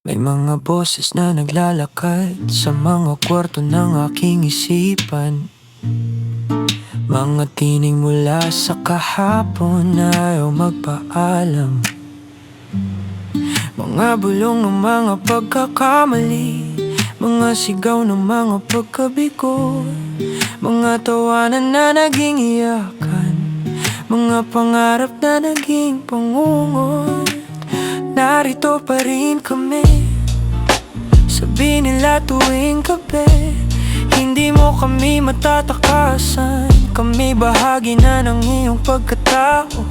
May mga boses na naglalakad sa mga kwarto ng aking isipan. Mga tining mula sa kahapon na ayaw magpaalam. Mga bulong ng mga pagkakamali Mga sigaw ng mga pagkabigo Mga tawanan na naging iyakan Mga pangarap na naging pangungot Narito pa rin kami. Sabi nila tuwing gabi Hindi mo kami matatakasan. Kami bahagi na ng iyong pagkatao.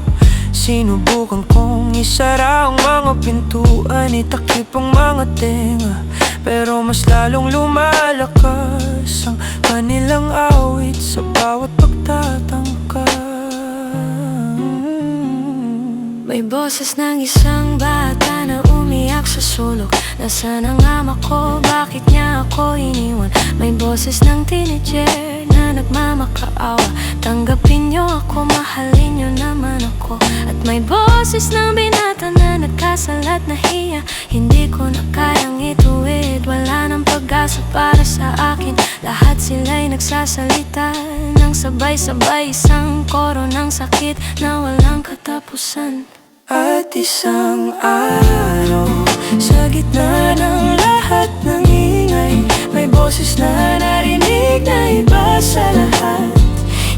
Sinubukan kong isara ang mga pintuan Itakip ang mga tenga. Pero mas lalong lumalakas Ang kanilang awit sa bawat pagtatangka may boses ng isang bata na umiyak sa sulok. Nasaan ang ama ko? Bakit niya ako iniwan? May boses ng teenager na nagmamakaawa. Tanggapin niyo ako, mahalin niyo naman ako. At may boses ng binata na nagkasalat na hiya. Hindi ko na kayang ituwid. Wala nang pag-asa para sa akin. Lahat sila'y nagsasalita Nang sabay-sabay. Isang koro ng sakit na walang katapusan at isang araw Sa gitna ng lahat ng ingay May boses na narinig na iba sa lahat.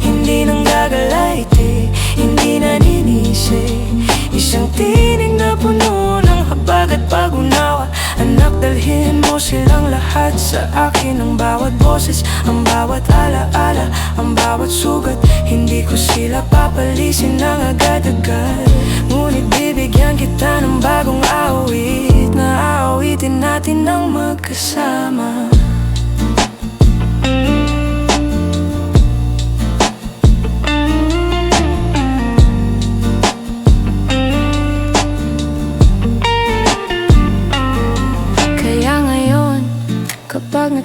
Hindi nang gagalayti, hindi naninisi. Isang tinig na puno ng habag at pag-unawa Anak, dalhin mo silang lahat sa akin. Ang bawat boses, ang bawat alaala Ang bawat sugat, hindi ko sila papalisin ng agad-agad Ngunit bibigyan kita ng bagong awit. Na aawitin natin ng magkasama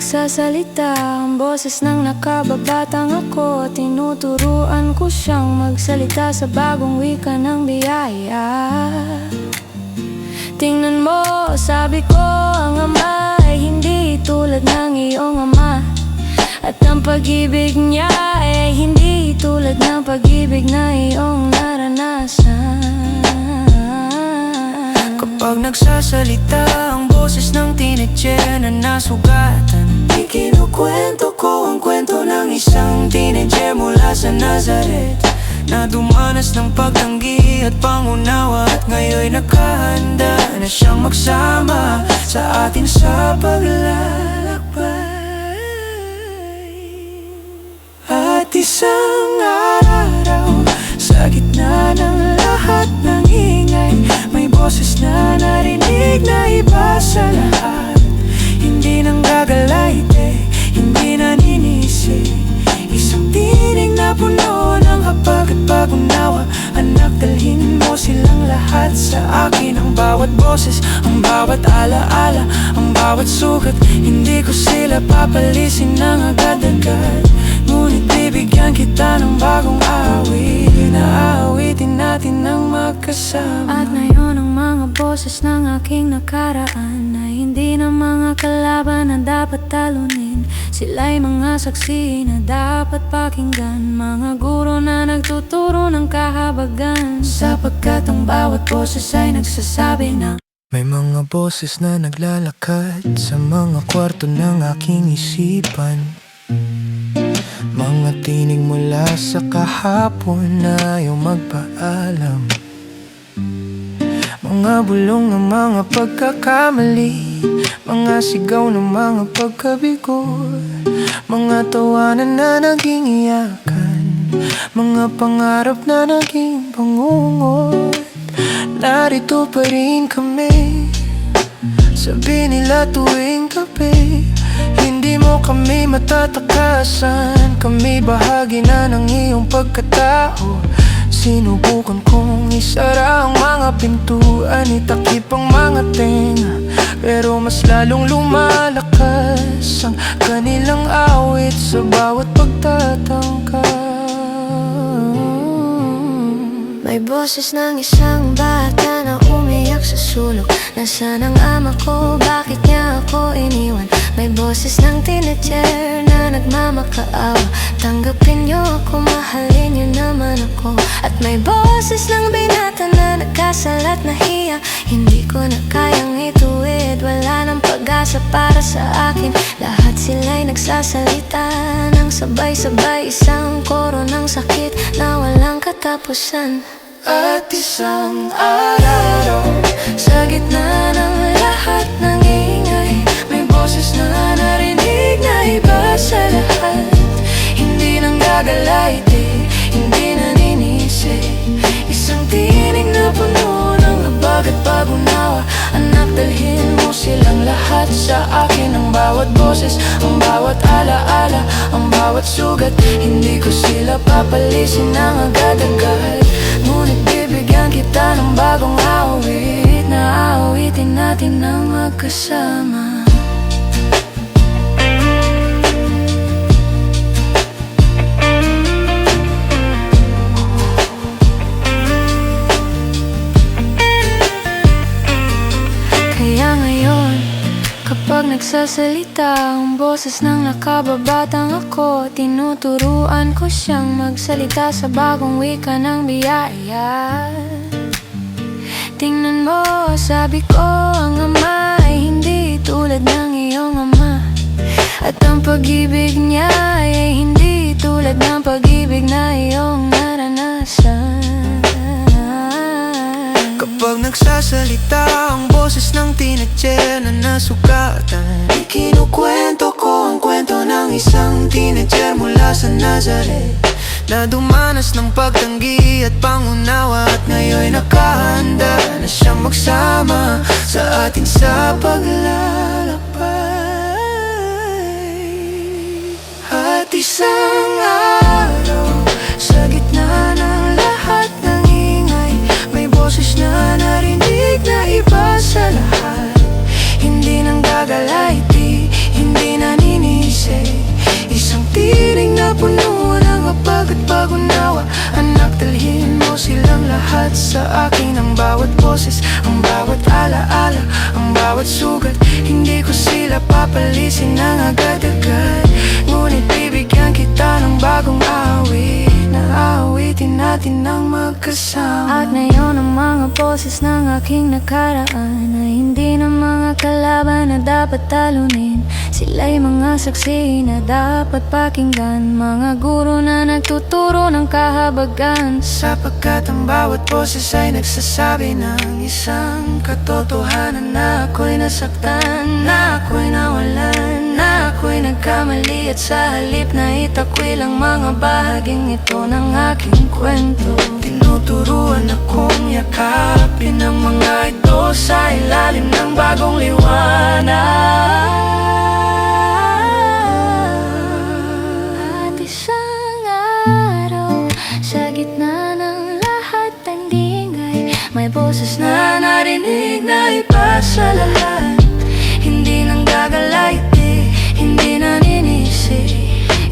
nagsasalita Ang boses ng nakababatang ako. Tinuturuan ko siyang magsalita Sa bagong wika ng biyaya. Tingnan mo, sabi ko Ang ama ay hindi tulad ng iyong ama. At ang pag-ibig niya ay hindi tulad ng pag-ibig na iyong naranasan. Kapag nagsasalita ang boses ng teenager na nasugatan Ikinukwento ko ang kwento ng isang teenager mula sa Nazareth Na dumanas ng pagtanggi at pangunawa At ngayon nakahanda na siyang magsama Sa atin sa paglalakbay At isang araw Sa gitna ng lahat ng ingay May boses na narinig na iba sa lahat Hindi nang gagalaite, hindi naninisi Isang tinig na puno ng habag at pag-unawa. Anak, dalhin mo silang lahat sa akin. Ang bawat boses, ang bawat alaala Ang bawat sugat, hindi ko sila papalisin ng agad-agad. Ngunit bibigyan kita ng bagong awit. Na aawitin natin ng magkasama. At ngayon ang mga boses ng aking nakaraan Ay hindi na mga kalaban na dapat talunin. Sila'y mga saksi na dapat pakinggan. Mga guro na nagtuturo ng kahabagan. Sapagkat ang bawat boses ay nagsasabi na may mga boses na naglalakad sa mga kwarto ng aking isipan. Mga tinig mula sa kahapon na ayaw magpaalam. Mga bulong ng mga pagkakamali Mga sigaw ng mga pagkabigo Mga tawanan na naging iyakan. Mga pangarap na naging pangungot Narito pa rin kami. Sabi nila tuwing gabi Hindi mo kami matatakasan. Kami bahagi na ng iyong pagkatao Sinubukan kong isara ang mga pintuan Itakip ang mga tenga Pero mas lalong lumalakas Ang kanilang awit sa bawat pagtatangka May boses ng isang bata na umiyak sa sulok Nasaan ang ama ko? Bakit niya ako iniwan? May boses ng teenager na nagmamakaawa. Tanggapin niyo ako, mahalin niyo naman ako. At may boses ng binata na nagkasalat na hiya. Hindi ko na kayang ituwid Wala nang pag-asa para sa akin. Lahat sila'y nagsasalita ng sabay-sabay. Isang koro ng sakit na walang katapusan. At isang araw Sa gitna ng lahat ng May boses na narinig na iba sa lahat. Hindi nang gagalayti, hindi naninisi Isang tinig na puno ng habag at pag-unawa Anak, dalhin mo silang lahat. Sa akin Ang bawat boses, ang bawat alaala Ang bawat sugat, hindi ko sila papalisin ng agad-agad Ngunit bibigyan kita ng bagong awit. Na awitin natin ng magkasama nagsasalita ang boses ng nakababatang ako. Tinuturuan ko siyang magsalita sa bagong wika ng biyaya. Tingnan mo, sabi ko, ang ama ay hindi tulad ng iyong ama. At ang pag-ibig niya ay hindi tulad ng pag-ibig na iyong naranasan Kapag nagsasalita ang boses ng teenager na nasugatan. Ikinukwento ko ang kwento ng isang teenager mula sa Nazareth Na dumanas ng pagtanggi at pangunawa At ngayon nakahanda na siyang magsama sa atin sa paglalakbay. At isang araw sa narinig na iba sa lahat. Hindi nang gagalayti, hindi naninisi Isang tiring na puno ng habag at pag-unawa Anak, dalhin mo silang lahat. Sa akin Ang bawat boses, ang bawat alaala Ang bawat sugat, hindi ko sila papalisin ng agad-agad. Ngunit bibigyan kita ng bagong awit Na awitin natin ng magkasama. At ngayon ang mga boses ng aking nakaraan Ay hindi na mga kalaban na dapat talunin. Sila'y mga saksi na dapat pakinggan. Mga guro na nagtuturo ng kahabagan. Sapagkat ang bawat boses ay nagsasabi ng isang katotohanan. Na ako'y nasaktan, na ako'y nawalan Na ako'y nagkamali at sa halip na itakwil ang mga bahaging ito ng aking kwento. Tinuturuan akong yakapin ang mga ito sa ilalim ng bagong liwanag. At isang araw Sa gitna ng lahat ng dingay May boses na narinig na iba sa Hindi nang naninisi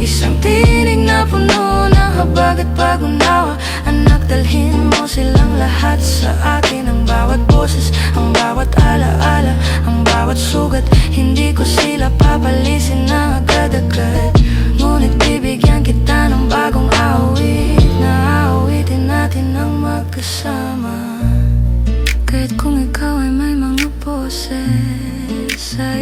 Isang tinig na puno ng habag at pag-unawa. Anak, dalhin mo silang lahat. Sa akin Ang bawat boses, ang bawat alaala Ang bawat sugat, hindi ko sila papalisin na agad-agad. Ngunit bibigyan kita ng bagong awit Na awitin natin ng magkasama. Kahit kung ikaw ay may mga boses Sa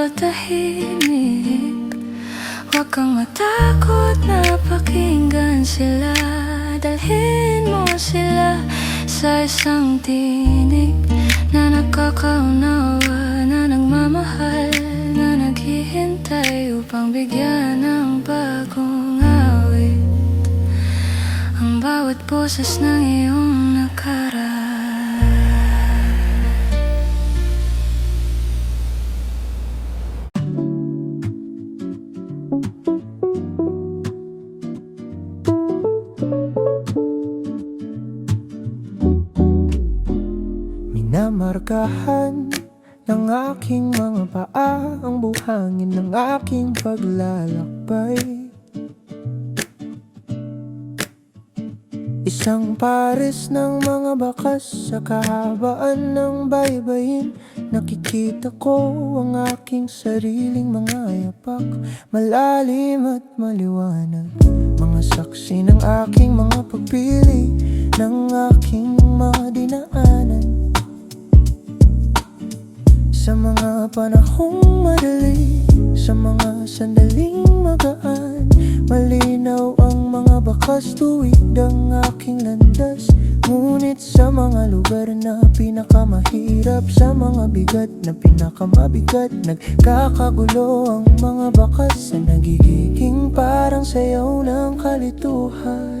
mo mapatahimik Huwag kang matakot na pakinggan sila. Dalhin mo sila sa isang tinig Na nakakaunawa, na nagmamahal Na naghihintay upang bigyan ng bagong awit. Ang bawat boses ng iyong nakaraan Minamarkahan ng aking mga paa Ang buhangin ng aking paglalakbay. Isang pares ng mga bakas sa kahabaan ng baybayin. Nakikita ko ang aking sariling mga yapak Malalim at maliwanag. Mga saksi ng aking mga pagpili panahong madali Sa mga sandaling magaan. Malinaw ang mga bakas tuwid ang aking landas. Ngunit sa mga lugar na pinakamahirap Sa mga bigat na pinakamabigat Nagkakagulo ang mga bakas Na nagiging parang sayaw ng kalituhan.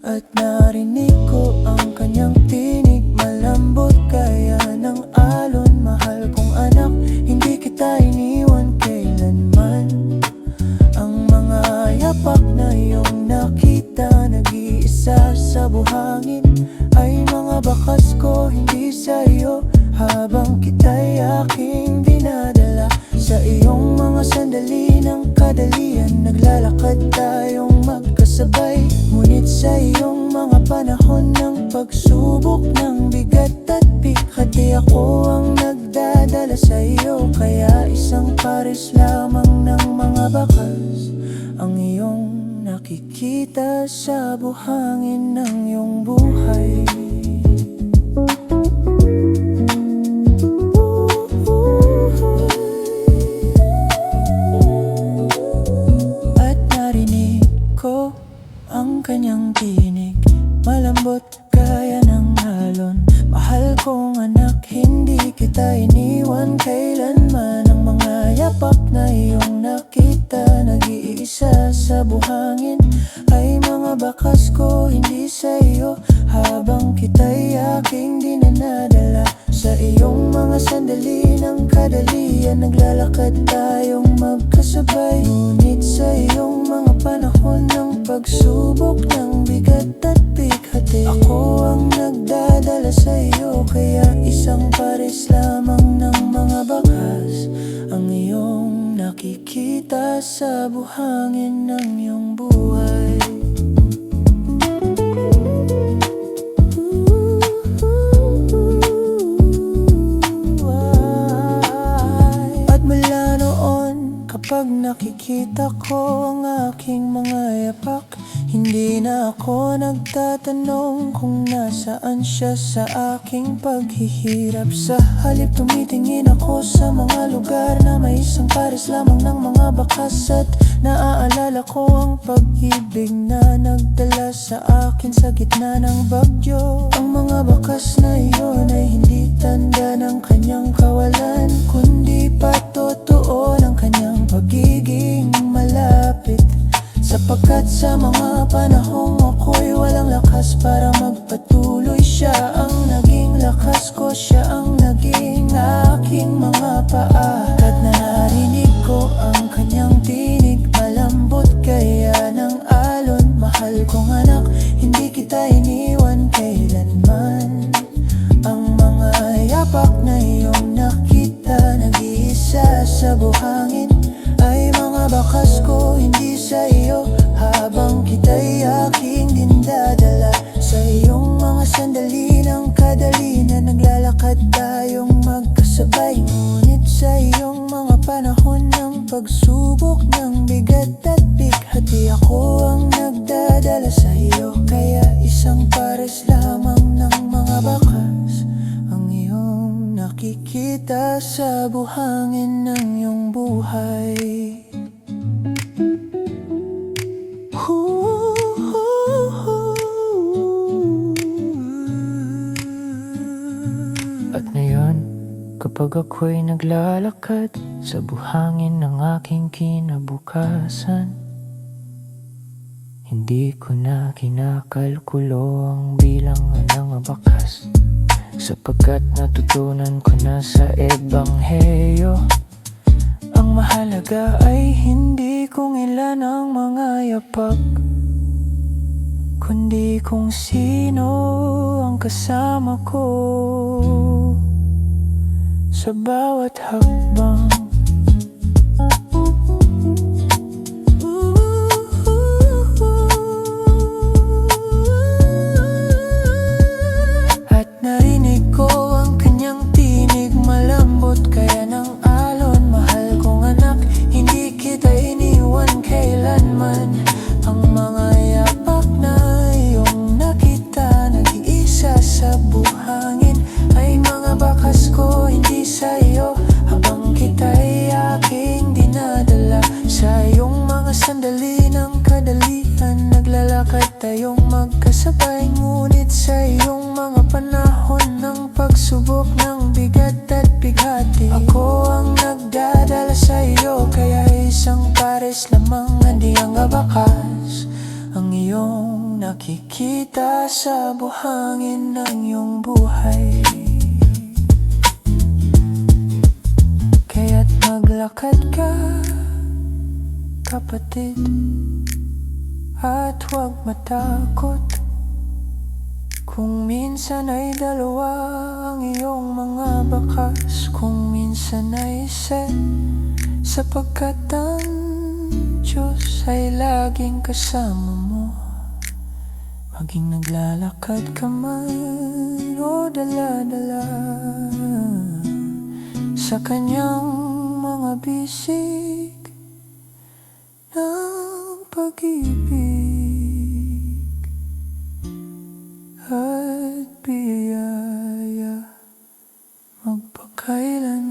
At narinig ako ang nagdadala sa iyo Kaya isang pares lamang ng mga bakas Ang iyong nakikita sa buhangin ng iyong buhay. At narinig ko ang kanyang tinig sa buhangin Ay mga bakas ko, hindi sa iyo Habang kita'y aking dinanadala Sa iyong mga sandali ng kadalian Naglalakad tayong magkasabay. Ngunit sa iyong mga panahon ng pagsubok ng bigat at bighati Ako ang nagdadala sa iyo Kaya isang pares lamang ng mga bakas Ang iyong nakikita sa buhangin ng iyong buhay. At mula noon Kapag nakikita ko ang aking mga yapak Hindi na ako nagtatanong kung nasaan siya sa aking paghihirap. Sa halip tumitingin ako sa mga lugar na may isang pares lamang ng mga bakas At naaalala ko ang pag-ibig na nagdala sa akin sa gitna ng bagyo. Ang mga bakas na iyon ay hindi tanda ng kanyang kawalan Kundi patotoo ng kanyang pagiging malapit Sapagkat sa mga panahong ako'y walang lakas para magpatuloy Siya ang naging lakas ko, siya ang naging aking mga paa. At narinig ko ang kanyang tinig Malambot kaya ng alon. Mahal kong anak, hindi kita iniwan. Kailanman Ang mga yapak na iyong nakita Nag-iisa sa buhangin Ay mga bakas ko, hindi sa iyo pares lamang ng mga bakas Ang iyong nakikita sa buhangin ng iyong buhay. At ngayon, kapag ako'y naglalakad Sa buhangin ng aking kinabukasan Hindi ko na kinakalkulo ang bilangan ng abakas Sapagkat natutunan ko na sa ebanghelyo Ang mahalaga ay hindi kung ilan ang mga yapak Kundi kung sino ang kasama ko. Sa bawat hakbang para sa iyo Kaya isang pares lamang Hindi ang abakas. Ang iyong nakikita Sa buhangin ng iyong buhay. Kaya't maglakad ka Kapatid At huwag matakot. Kung minsan ay dalawa ang iyong mga bakas Kung minsan ay set Sapagkat ang Diyos ay laging kasama mo. Maging naglalakad ka man o dala-dala Sa kanyang mga bisig ng pag-ibig At biyaya magpakailan